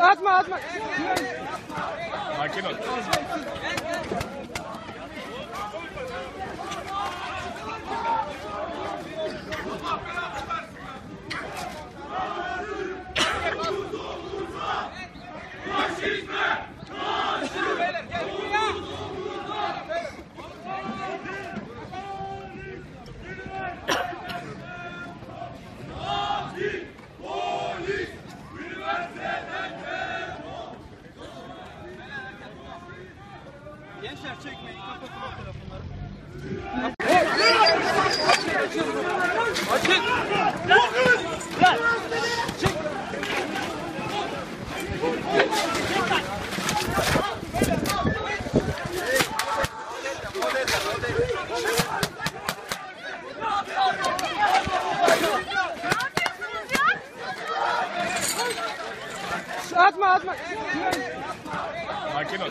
Atma atma. Sakin ol. Gençler çekmeyin. Kapatın o telefonları. Açın. Atma atma. Sakin ol.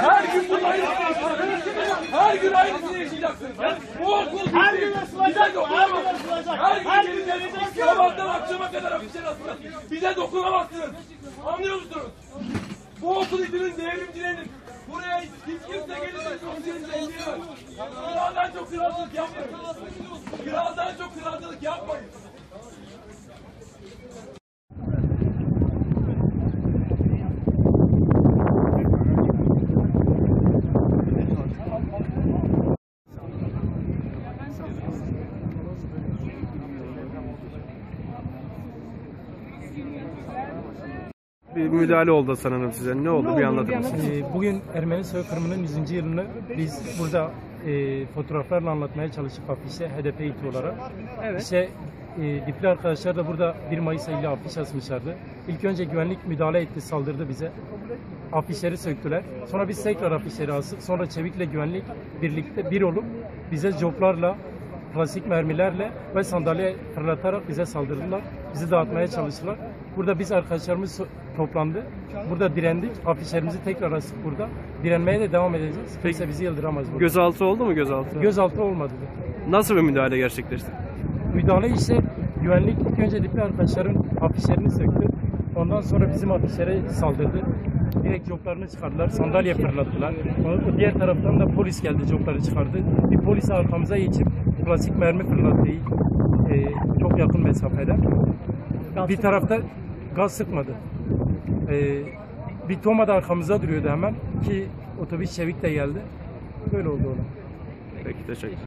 Her gün bunu aynı Her gün aynısını yaşayacaksınız. Bu okul her gün ısılacak. Her gelecek. Sabahtan akşama kadar afişler asılır. Bize dokunamazsınız. Anlıyor musunuz? Bu okul içinin devrimcilerinin buraya hiç kimse gelirse engeli var. Kraldan çok kralcılık yapmayın. Kraldan çok kralcılık yapmayın. Bir müdahale oldu sanırım size. Ne oldu? bir anlatır mısınız? Ee, Bugün Ermeni soykırımının 100. yılını biz burada e, fotoğraflarla anlatmaya çalıştık afişe HDP ilki olarak. Evet. İşte e, dipli arkadaşlar da burada 1 Mayıs ile afiş asmışlardı. İlk önce güvenlik müdahale etti, saldırdı bize. Afişleri söktüler. Sonra biz tekrar afişleri astık. Sonra Çevik'le güvenlik birlikte bir olup bize coplarla, plastik mermilerle ve sandalye fırlatarak bize saldırdılar. Bizi dağıtmaya çalıştılar. Burada biz arkadaşlarımız toplandı. Burada direndik. Afişlerimizi tekrar astık burada. Direnmeye de devam edeceğiz. Kimse bizi yıldıramaz burada. Gözaltı oldu mu gözaltı? Gözaltı olmadı. Nasıl bir müdahale gerçekleşti? Müdahale ise güvenlik ilk önce dipli arkadaşların afişlerini söktü. Ondan sonra bizim afişlere saldırdı. Direkt coplarını çıkardılar, sandalye fırlattılar. O diğer taraftan da polis geldi, copları çıkardı. Bir polis arkamıza geçip plastik mermi fırlattı. Ee, çok yakın mesafeden. Bir tarafta gaz sıkmadı. Ee, bir Toma da arkamızda duruyordu hemen ki otobüs çevik de geldi. Böyle oldu ona. Peki teşekkür